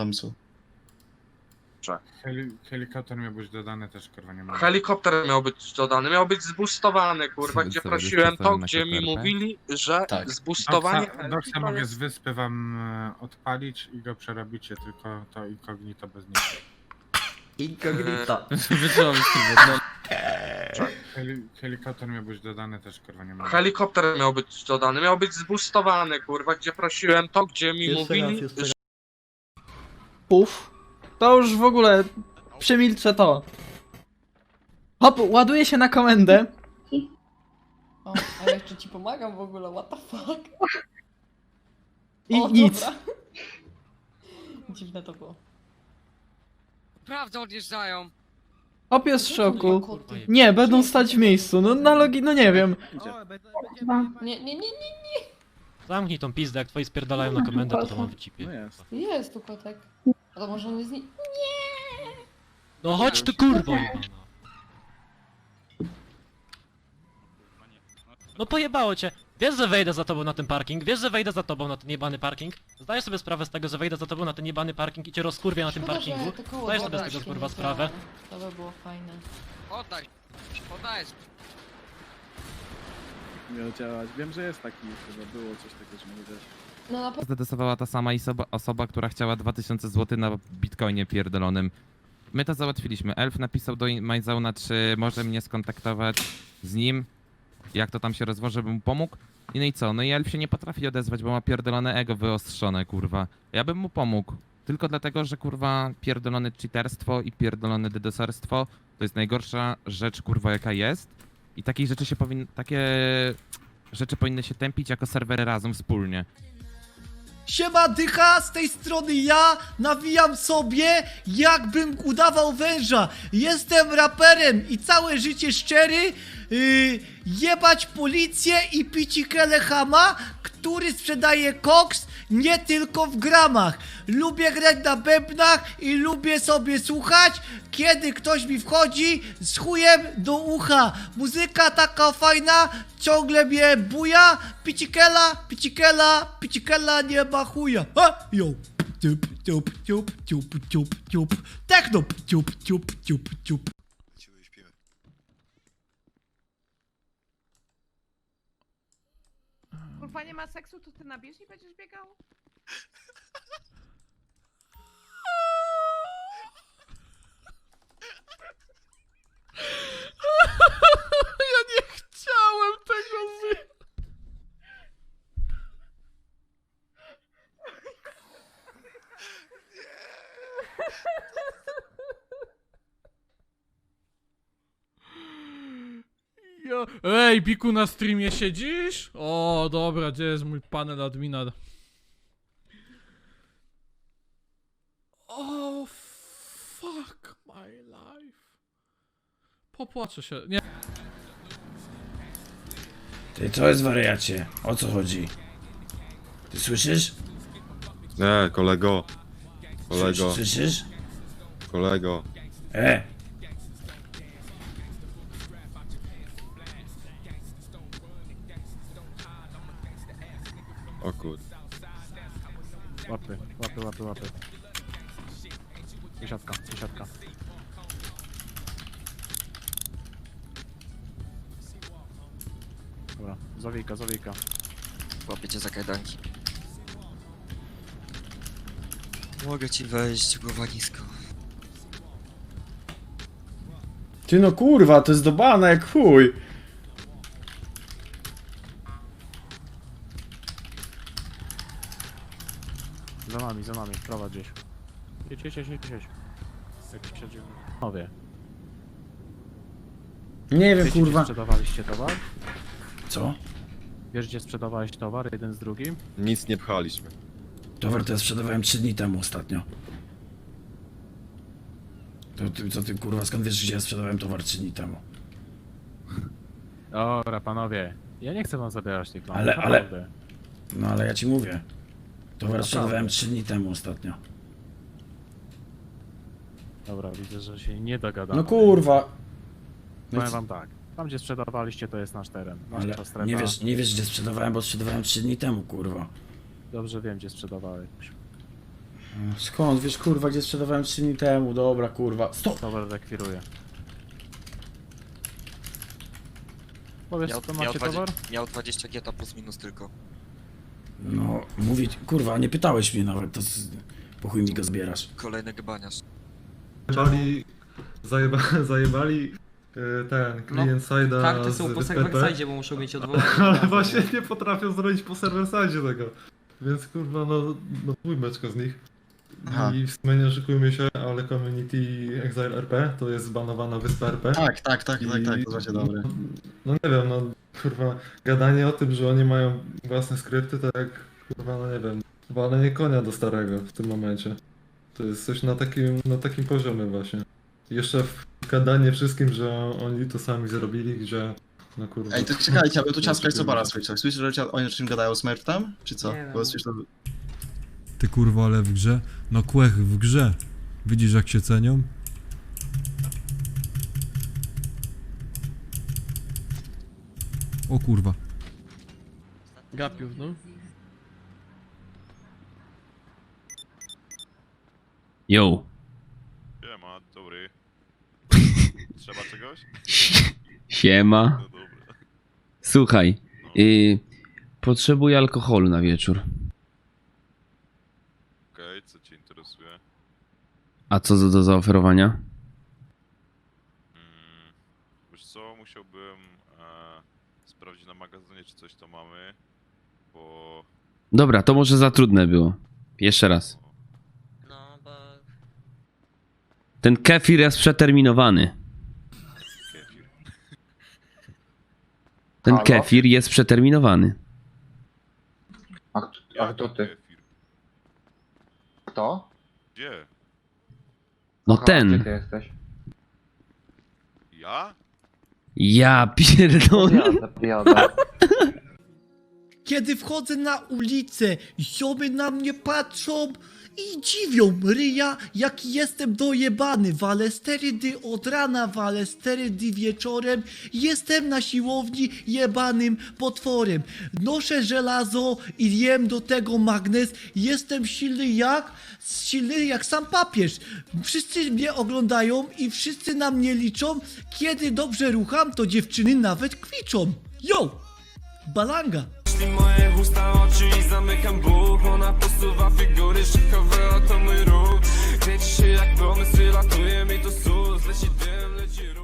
tam są. Heli helikopter miał być dodany też kurwa nie ma. Helikopter miał być dodany, miał być zboostowany, kurwa, gdzie prosiłem to, gdzie mi kopertę? mówili, że Tak. zboostowanie Doksa, mogę z wyspy wam e, odpalić i go przerobicie, tylko to incognito bez niego. Incognito. Wytrzymam tym, no. Heli helikopter miał być dodany też kurwa nie ma. Helikopter miał być dodany, miał być zboostowany, kurwa, gdzie prosiłem to, gdzie mi Jeszcze raz, mówili, jeszcze raz. Puf. To już w ogóle przemilczę to. Hop, ładuję się na komendę. O, a ja jeszcze ci pomagam w ogóle, what the fuck? I o, nic. Dobra. Dziwne to było. Prawda odjeżdżają. Hop jest w szoku. Nie, będą stać w miejscu. No na logi, no nie wiem. Nie, nie, nie, nie, Zamknij tą pizdę, jak twoi spierdalają na komendę, to to mam w cipie. nie. Jest tu kotek. A to może on jest nie... No chodź ty kurwo jebana. No pojebało cię. Wiesz, że wejdę za tobą na ten parking, wiesz, że wejdę za tobą na ten jebany parking. Zdajesz sobie sprawę z tego, że wejdę za tobą na ten jebany parking i cię rozkurwię na tym Szkoda, parkingu. te koło Zdajesz sobie z tego kurwa nie sprawę. To by było fajne. Oddaj. Oddaj. miał działać. Wiem, że jest taki, chyba było coś takiego, że nie wiesz. No na pewno Zdecydowała ta sama osoba, osoba, która chciała 2000 zł na bitcoinie pierdolonym. My to załatwiliśmy. Elf napisał do Majzauna, czy może mnie skontaktować z nim, jak to tam się rozwoży, żeby mu pomógł. I no i co? No i Elf się nie potrafi odezwać, bo ma pierdolone ego wyostrzone, kurwa. Ja bym mu pomógł. Tylko dlatego, że kurwa pierdolone cheaterstwo i pierdolone dedoserstwo to jest najgorsza rzecz, kurwa, jaka jest. I takich rzeczy się powin... takie rzeczy powinny się tępić jako serwery razem wspólnie. Siema dycha, z tej strony ja nawijam sobie jakbym udawał węża. Jestem raperem i całe życie szczery. Yy, jebać policję i pici kelechama, który sprzedaje koks nie tylko w gramach. Lubię grać na bębnach i lubię sobie słuchać, kiedy ktoś mi wchodzi z chujem do ucha. Muzyka taka fajna, ciągle mnie buja. Picikela, picikela, picikela nie ma chuja. Ha, yo. Ciup, ciup, ciup, ciup, ciup, ciup. Techno, ciup, ciup, ciup, ciup. Kurwa nie ma seksu, to ty na bieżni będziesz biegał? Ja nie chciałem tego z... Ej, Biku, na streamie siedzisz? O, dobra, gdzie jest mój panel admina? O, fuck my life. Popłaczę się. Nie. Ty co jest wariacie? O co chodzi? Ty słyszysz? Nie, kolego. Kolego, Słyszysz? kolego. E! O kur... Łapy, łapy, łapy, łapy. Dziesiątka, dziesiątka. Dobra, zawijka, zawijka. Łapiecie za kajdanki. Mogę ci wejść, głowa nisko. Ty no kurwa, to jest do bana jak chuj. Za nami, za nami, prowadź gdzieś. Jedź, jedź, jedź, jedź, jedź. Jak się dzieje. Panowie, Nie wiem wiecie, gdzie kurwa. sprzedawaliście towar? Co? Wiesz, gdzie sprzedawałeś towar jeden z drugim? Nic nie pchaliśmy. Towar to ja sprzedawałem 3 dni temu ostatnio. To ty, co ty kurwa, skąd wiesz, gdzie ja sprzedawałem towar 3 dni temu? Dobra, panowie. Ja nie chcę wam zabierać tych planów, Ale- ale- naprawdę. No ale ja ci mówię. Naprawdę. sprzedawałem 3 dni temu ostatnio. Dobra, widzę, że się nie dogadamy. No kurwa. No Powiem wam tak. Tam, gdzie sprzedawaliście, to jest nasz teren. ale Nasza strefa. nie wiesz, nie wiesz, gdzie sprzedawałem, bo sprzedawałem 3 dni temu, kurwa. Dobrze wiem, gdzie sprzedawałeś. Skąd? Wiesz, kurwa, gdzie sprzedawałem 3 dni temu? Dobra, kurwa. Stop! Towar rekwiruję. Powiesz, Miał, miał, macie 20, towar? miał 20 gieta plus minus tylko. No, mówić, kurwa, nie pytałeś mnie nawet, to z... po chuj mi go zbierasz. Kolejny gybaniarz. Zajebali, zajeba, zajebali y, ten klient side'a Karty z są po WPP, server side, bo muszą mieć odwołanie. ale właśnie nie potrafią zrobić po server side tego. Więc kurwa, no, no chuj beczko z nich. Aha. I w sumie nie oszukujmy się, ale community Exile RP to jest zbanowana wyspa RP. Tak, tak, tak, tak, I- tak, to właśnie dobre. No nie wiem, no kurwa, gadanie o tym, że oni mają własne skrypty, to jak kurwa, no nie wiem, walenie konia do starego w tym momencie. To jest coś na takim, na takim poziomie właśnie. Jeszcze gadanie wszystkim, że oni to sami zrobili, gdzie no kurwa. Ej, to czekajcie, bo tu Nie ciasko jest się. słyszał. Słyszysz, że cia- oni o czym gadają Smurf tam? Czy co? Nie wiem. Bo słyszę, Ty kurwa, ale w grze? No kłech w grze. Widzisz jak się cenią? O kurwa. Gapiów, no. Yo. Siema, dobry. Trzeba czegoś? Siema. No dobra. Słuchaj, y, potrzebuję alkoholu na wieczór. Okej, co cię interesuje? A co do, do zaoferowania? Mm, wiesz co, musiałbym e, sprawdzić na magazynie, czy coś to mamy, bo... Dobra, to może za trudne było. Jeszcze raz. No, bo... Ten kefir jest przeterminowany. Ten Halo? kefir jest przeterminowany. A, Jak to Kefir? Kto? Gdzie? No ten. jesteś? Ja? Ja pierdolę. Kiedy wchodzę na ulicę, ziomy na mnie patrzą i dziwią ryja, jaki jestem dojebany. Walę sterydy od rana, walę sterydy wieczorem. Jestem na siłowni jebanym potworem. Noszę żelazo i jem do tego magnes. Jestem silny jak? Silny jak sam papież. Wszyscy mnie oglądają i wszyscy na mnie liczą. Kiedy dobrze rucham, to dziewczyny nawet kwiczą. Yo! Balanga! Usta oczy i zamykam Bóg Ona posuwa figury szykowe, oto mój ruch. Kręci się jak pomysły, latuje mi to sus Leci dym, leci ruch